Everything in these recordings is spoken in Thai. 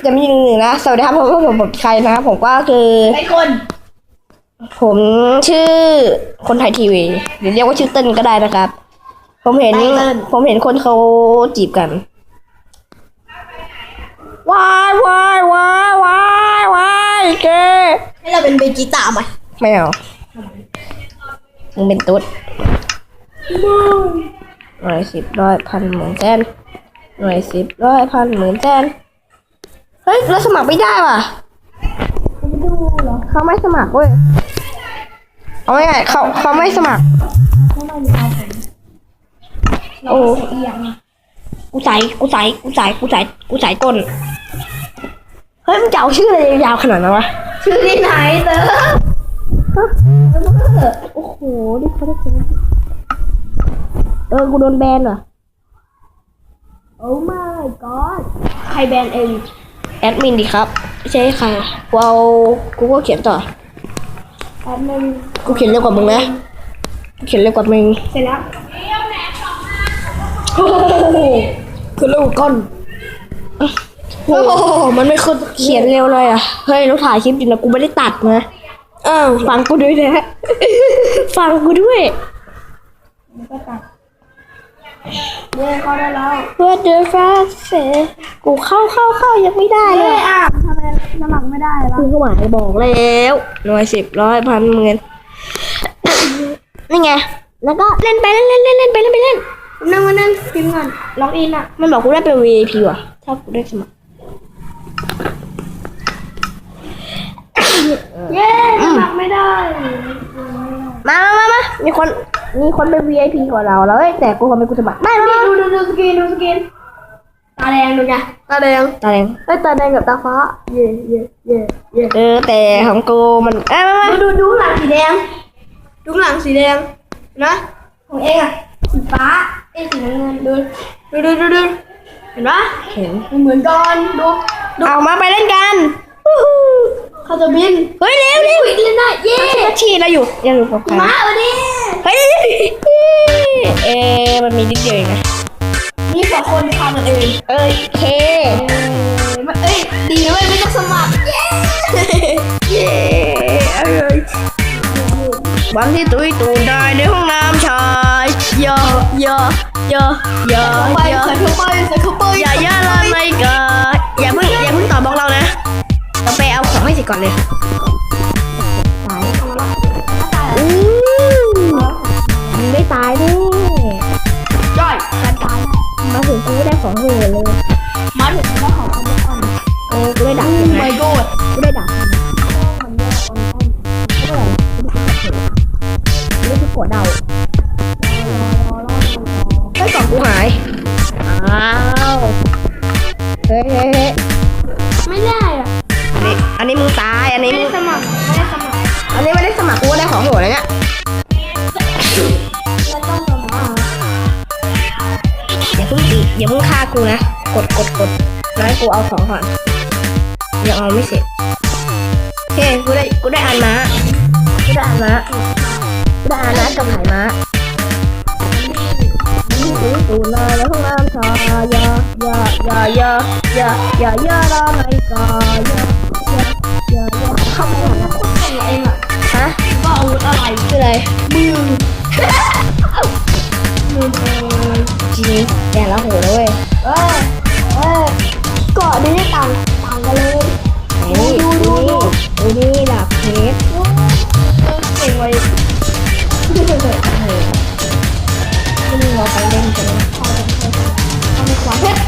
เอาเอสเดมหนึ่งหนึ่งนะสวัสดีครับผมผมผมผมใครนะผมก็คือไอ้คน ผมชื่อคนไทยทีวีหรือเรียกว่าชื่อเติ้ลก็ได้นะครับ ผมเห็นผมเห็นคนเขาจีบกันวายวายวายวายวายเกให้เราเป็นเบจิต้าไหมไม่เอามึงเป็นตุ๊ดหน่วยสิบร้อยพันหมื่นแสนหน่วยสิบร้อยพันหมื่นแสน เฮ้ยเราสมัครไม่ได้ว่ะดูเหรอเขาไม่สมัครเว้ยเอาง่ายๆเขาเขาไม่สมัครเขาไม่มีเอาผมเราโอ้ใส่เอียงอะกูใส่กูใส่กูใส่กูใส่กูใส่ต้นเฮ้ยมึงจะเอาชื่ออะไรยาวขนาดนั้นวะชื่อที่ไหนเต๋อโอ้โหนี่เขาได้เจอเออกูโดนแบนว่ะโอ้ my god ใครแบนเอง แอดมินดิครับไม่ใช่ใครกูเอากูก็เขียนต่อ แป๊บนึงกูเขียนเร็วกว่ามึงนะกูเขียนเร็วกว่ามึงเสร็จแล้ว โอ้โหคือเร็วก้อนโอ้โหมันไม่ขึ้นเขียนเร็วเลยอะ เฮ้ยเราถ่ายคลิปอยู่นะกูไม่ได้ตัดนะอ้าวฟังกูด้วยนะ ฟังกูด้วย มันก็ตัด เย้เข้าได้แล้ว What the fuck เสกูเข้าเข้าเข้ายังไม่ได้เลเย้ยอะทำไมสมัครไม่ได้ล่ะกูก็หมายบอกแล้วหน่วยสิบร้อยพันหมื่นนี่ไง แล้วก็เล่นไปเล่นเล่นเล่นเล่นไปเล่นไปเล่นนั่งมานั่งพิมพ์ก่อนล็อกอินอะ มันบอกกูได้เป็น VIP ว่ะ ถ้ากูได้สมัครเย้สมัครไม่ได้ มามามามามีคน มีคนเป็น VIP กว่าเราแล้วเอ้ยแต่กูทำไมกูสมัครได้มานี่ดูดูดูสกินดูสกินตาแดงดูไงตาแดงตาแดงเอ้ยตาแดงกับตาฟ้า เย่เย่เย่เย่เออแต่ของกูมันเอ้ยมามาดูดูดูหลังสีแดง ดูหลังสีแดงนะของเองอะสีฟ้าเอ้ยสีน้ำเงินดูดูดูดูดูเห็นปะเห็นมันเหมือนกันดูดูเอามาไปเล่นกันวู้ฮู้ เขาจะบินเฮ้ยเร็วเร็ววิ่งเล่นได้เย่นาทีเราอยู่ยังอยู่กับใครมาเอาดิเฮ้ยเอ๊ะมันมีนิดเดียวเองนะนี่สองคนทำกันเองเอ้ยเคเอ้ยดีนะเว้ยไม่ต้องสมัครเย้เย้เอ้ยวันที่ตุยตูนได้ในห้องน้ำชายเยอะเยอะเยอะเยอะไปเยอะใส่เข้าไปใส่เข้าไปอย่าย่าละไม่เกิดอย่าเพิ่ง สร็จก่อนเลย กูนะ กดกดกดแล้วให้กูเอาของก่อนยังเอาไม่เสร็จโอเคกูได้กูได้อ่านม้ากูได้อ่านม้ากูได้อ่านม้ากับหายม้าตูนาแล้วห้องน้ำชายายายายายายายาลาไม่กายายายายาเข้าไปหานะของเองอะฮะว่าอาวุธอะไรคืออะไรมือ มือเองจริงแต่ละโหดเลยเว้ยเอ้ยเอ้ยเกาะนี้ต่างต่างกันเลยนี่ดูดูดู ดูนี่ดาบเพชรเก่งไว้ไม่รู้เราไปเล่นกันนะทำในขวาเพชร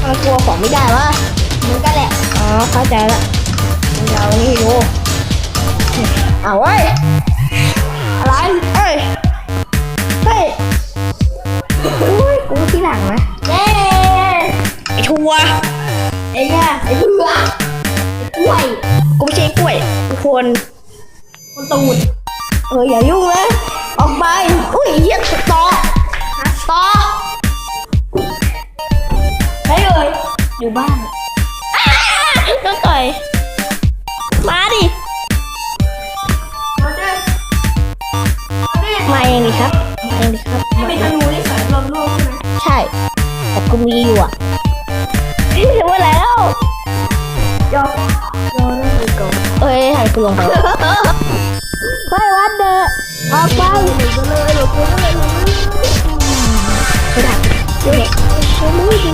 ทำไมกลัวของไม่ได้วะเหมือนกันแหละ อ๋อ เข้าใจละเรานี่ดูเอาเว้ยอะไร หลังนะเย้ไอ้ทัวไอ้เนี่ยไอ้เบื่อไอ้กล้วยกูไม่ใช่กล้วยทุกคนคนตูดเอออย่ายุ่งนะออกไปอุ้ยเหี้ยต่อต่อเฮ้ยเอ้ยอยู่บ้านอ้าโดนต่อยมาดิมาดิมาดิมาเองดิครับมาเองดิครับเป็นธนูนี่ สายรวมโลกใช่ไหมใช่ แต่กูมีอยู่อะถึงเวลาแล้วยอยอนั่นเลยก่อนเอ้ยให้กูลงไปเฮ้ยวัดเดอะออกไปก็เลยหลบก็เลยไม่ได้ดูเนี่ยโอ้ไม่ได้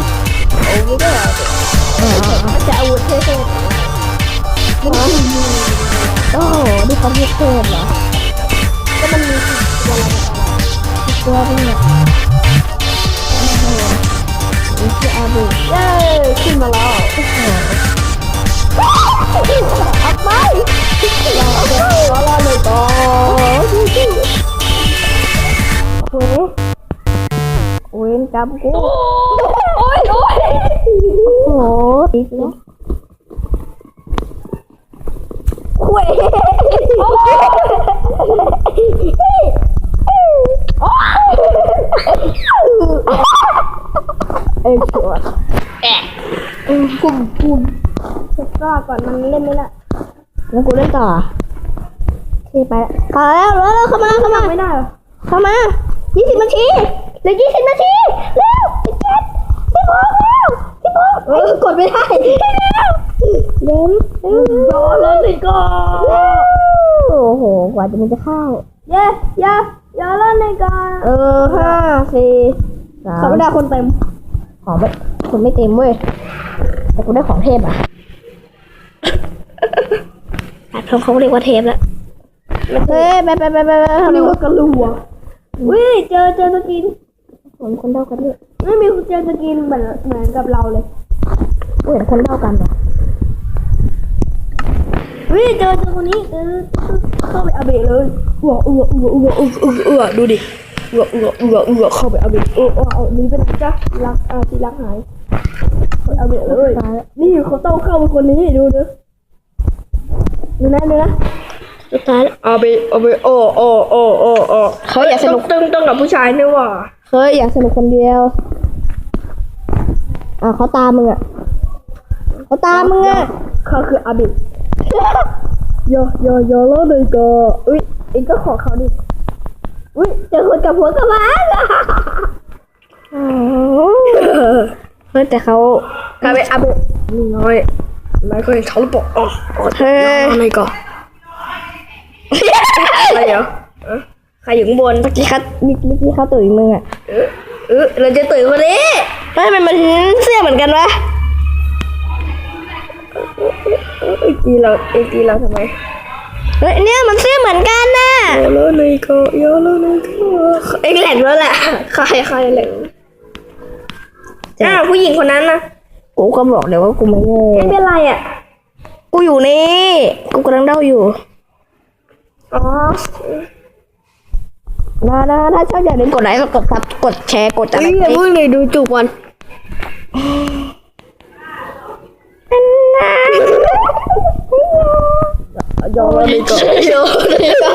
โอ้ไม่ได้เออจะอาวุธเท่ๆโอ้โหนี่เขาเรียกเพิ่มเหรอก็มันมีตัวอะไรตัวนี้เนี่ย อาบุเย้ขึ้นมาแล้วออกไปรอรอรอเลยต่อโอ้โหเว้นกับกูโอ้ยโอ้ยโอ้โอีกแล้ว คุย เอ้ยชัวร์ กลุ่มกลุ่มก็ก่อนมันเล่นไม่ได้ แล้วกูเล่น ต่อที่ไปพอแล้วแล้วแล้วเข้ามาเข้ามาไม่ได้หรอเข้ามายี่สิบนาทีเหลือยี่สิบนาทีเร็วพี่เจ็ดพี่โมงแล้วพี่โมงเออกดไม่ได้เร็วเร็วรอแล้วเลยก่อนโอ้โหกว่าจะมันจะเข้าเย้ย่าอย่าเล่นเลยก่อนเออห้าสี่สาเขามไม่ได้คนเต็มของไม่คนไม่เต็มเว้ยแต่กูได้ของเทพอะ อะเขาเขาเรียกว่าเทพแล้วเฮ้ยไปไปไปไปไปเขาเรียกว่ากระลัววิเจอเจอสกินคนคนเท่ากันด้วยไม่มีเจอสกินเหมือนเหมือนกับเราเลยกูเห็นคนเท่ากันเหรอวิเจอเจอคนนี้เออเข้าไปอาเบะเลยอ้วกอ้วกอ้วกอ้วกอ้วกอ้วกอ้วกดูดิอ้วกอ้วกอ้วกอ้วกเข้าไปอาเบะเออเอาเอานี้ไปไหนจ๊ะรักอ่าที่รักหายเข้าไปอาเบะเลยตายแล้วนี่เขาต้องเข้าเป็นคนนี้ดูดู ดูนะดูนะสุดท้ายแล้วอาเบะอาเบะโอ้โอ้โอ้โอ้โอ้เขาอยากสนุกต้องต้องกับผู้ชายนี่หว่าเฮ้ยอยากสนุกคนเดียวอะเขาตามมึงอะเขาตามมึงอะเขาคืออาเบะยอยอยอแล้วเลยก็อุ้ยเองก็ขอเขาดิอุ้ยเจอคนกับหัวกระบาลอ๋อเฮ้ยแต่เขาอาเบะอาเบะนี่น้อยไม่เคยเขาหรือเปล่าอ๋ออ๋อเฮ้ย อะไรก่อนอะไรเหรอเอ้อใครอยู่ข้างบนเมื่อกี้เขาเมื่อกี้เขาตุ๋ยมึงอะเออเออเราจะตื่นคนนี้เฮ้ยมันมันเสื้อเหมือนกันวะเออไอ้ตีเราไอ้ตีเราทำไมเฮ้ยเนี่ยมันเสื้อเหมือนกันน่ะโยโลเลยก็โยโลเลยก็เอ็งแหลกแล้วแหละใครใครแหลกอ้าวผู้หญิงคนนั้นนะ กูก็บอกเลยว่ากูไม่เล่ไม่นเป็นไรอะ กูอยู่นี่กูกำลังเด้าอยู่อ๋อนะนะถ้าชอบอย่าลืมกดไลค์กดซับกดแชร์กดอะไรเฮ้ยอย่าเพิ่งเลยดูจูบวันโยโลเลยก็โยโลเลยก็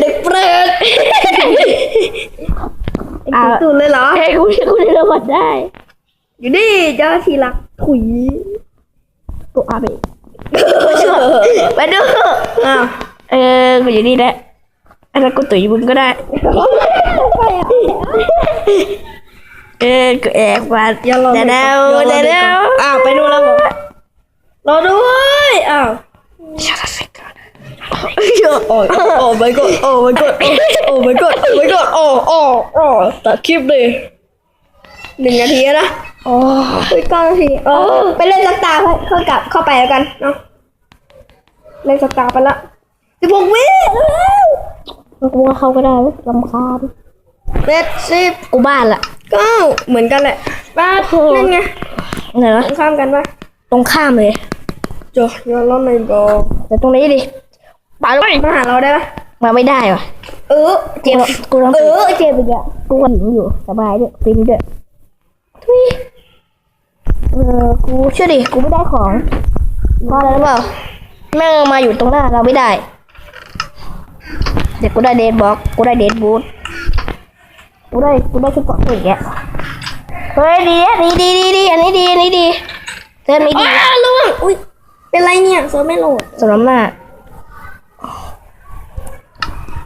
เด็กเปรตอ่าตูนเลยเหรอเฮ้ยกูกูได้รางวัลได้ อยู่นี่เจ้าทีรัก ถุยกูอาไปไปดูอ้าวเออกูอยู่นี่แหละอันนั้นกูตุ๋ยมึงก็ได้ เออกูแอบมาเดี๋ยวเดี๋ยวเดี๋ยวอ้าวไปนู่นแล้วบอกรอด้วยอ้าว Shut the fuck up โอ้ยโอ้ my god โอ้ my god โอ้ my god โอ้ my god โอ้โอ้โอ้ตัดคลิปเลย หนึ่งนาทีนะโอ้ไปเก้านาทีเออไปเล่นสักตาเข้ากลับเข้าไปแล้วกันเนาะเล่นสักตาไปละสิบหกวิแล้วกูว่าเขาก็ได้เว้ยลำคาญเจ็ดสิบกูบ้านละเก้าเหมือนกันแหละบ้านั่นไงไหนวะข้ามกันปะตรงข้ามเลยจบยอมแล้วไม่บอกแต่ตรงนี้ดิไปเลยมาหาเราได้ปะมาไม่ได้ว่ะเออเจ็บกูต้องเออเจ็บอีกอะกูกันอยู่สบายด้วยฟินด้วยทุย เออกูเชื่อดิกูไม่ได้ของเพราะอะไรรู้เปล่าแม่งมาอยู่ตรงหน้าเราไม่ได้ เดี๋ยวกูได้เดนบ็อกกูได้เดนบูทกูได้กูได้ชุดเกราะตัวอย่างเงี้ยเฮ้ยดีอะดีดีดีดีอันนี้ดีอันนี้ดีเติมนี้ดีอ้าวล่วงอุ้ยเป็นไรเนี่ยเซิร์ฟไม่โหลดสำหรับหน้า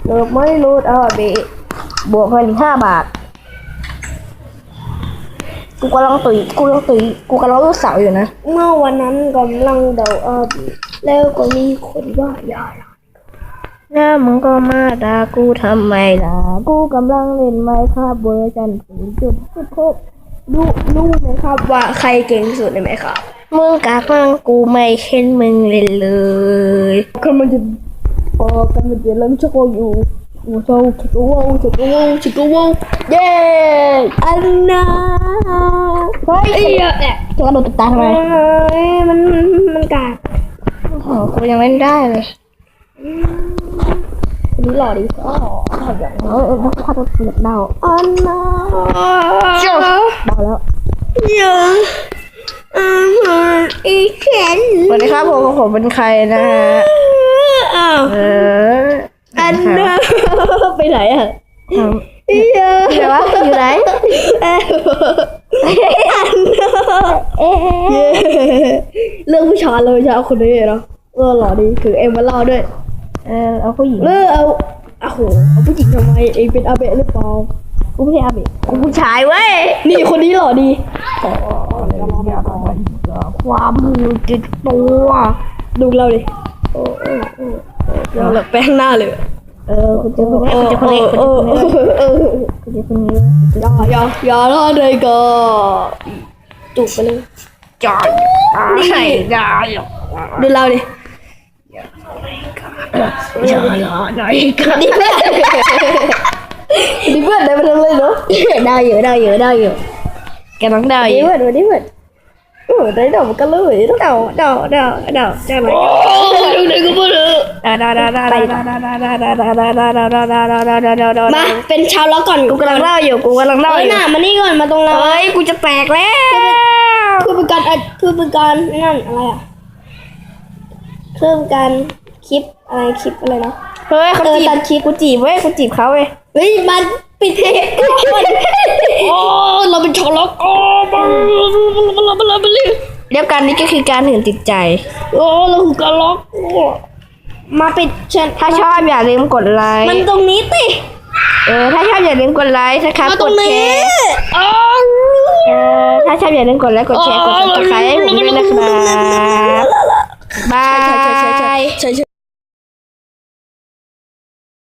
โหลดไม่โหลดอะเบะบวกเงินอีกห้าบาท กูกำลังตุยกูกำลังตุยกูกำลังลูกสาวอยู่นะ เมื่อวันนั้นกำลังเดาอาบีแล้วก็มีคนว่าอย่าละแล้วมึงก็มาด่ากูทำไมล่ะ กูกำลังเล่นไมค์ครับเวอร์ชันศูนย์จุดสิบหกรู้รู้ไหมครับว่าใครเก่งที่สุดในไหมครับ มึงกากมังกูไม่เห็นมึงเล่นเลยกำลังจะพอกำลังจะเริ่มชักอยู่โอ้โหชักว้าว ชักว้าวชักว้าวเย้อันน่าเฮ้ยไอ้เหี้ยแอะจะกระโดดตกตาทำไมเอ้ยมันมันกากโอ้โหกูยังเล่นได้เลยคนนี้หล่อดีอ๋อเออเออพาตัวเปลือกเดาอันน่าเจ้าเดาแล้วเยอะอืมอีแขนสวัสดีครับผมผมเป็นใครนะฮะอ้าวเอออันน่า ไปไหนอะทำเยอะเดี๋ยววะอยู่ไหนเอ้ยอันน่าเอ๊ะเรื่องผู้ชายเลยจะเอาคนนี้เนาะเออหล่อดีถือเอ็มมาเล่าด้วยเออเอาผู้หญิงเออเอาโอ้โหเอาผู้หญิงทำไมเองเป็นอาเบะหรือเปล่ากูไม่ใช่อาเบะกูผู้ชายเว้ยนี่คนนี้หล่อดีความมือติดตัวดูเราดิโอ้โอ้โอ้เราแบบแป้งหน้าเลย เออกูเจอคนนี้กูเจอคนนี้กูเอเจออคนนี้เออกูเจอคนนี้อย่าอย่าอย่าละเลยก็จุกไปเลยจอดใช่ได้หรอกดูเราดิอย่าอย่าไหนกันดิเพื่อนดิเพื่อนได้มาทำเลยเนาะได้อยู่ได้อยู่ได้อยู่แกต้องได้อดิยู่เพื่อนดิเพื่อนโอ้ได้ดอกกันเลยเดาเดาเดาเดาจะอะไรดูดิก็มาเลยได้ได้ได้ได้ไมาเป็นชาวล็อกก่อนกูกำลังเล่าอยู่กูกำลังเล่าเอ้อยยู่หน้ามานี่ก่อนมาตรงเราเฮ้ยกูจะแตกแล้วเพื่อเป็นการอัดเพื่อเป็นการนั่นอะไรอะเพื่อเป็นการคลิปอะไรคลิปอะไรเนาะเฮ้ยเขาจีเออตับคลิปกูจีบเว้ยกูจีบเขาเว้ยเฮ้ยมันปิดเทปก่อนโอ้เราเป็นชาวล็อกโอ้มามามามามาเลยเรียกกันนี่ก็คือการหื่นติดใจโอ้เราคือการล็อกโอ้ มาปิดเช่นถ้าชอบอย่าลืมกดไลค์มันตรงนี้ติเออถ้าชอบอย่าลืมกดไลค์นะคะมากตรดงแชนี้ร์อ๋อเออถ้าชอบอย่าลืมกดไลค์กดแชร์กดติดตามให้ผมด้วยนะครับบาย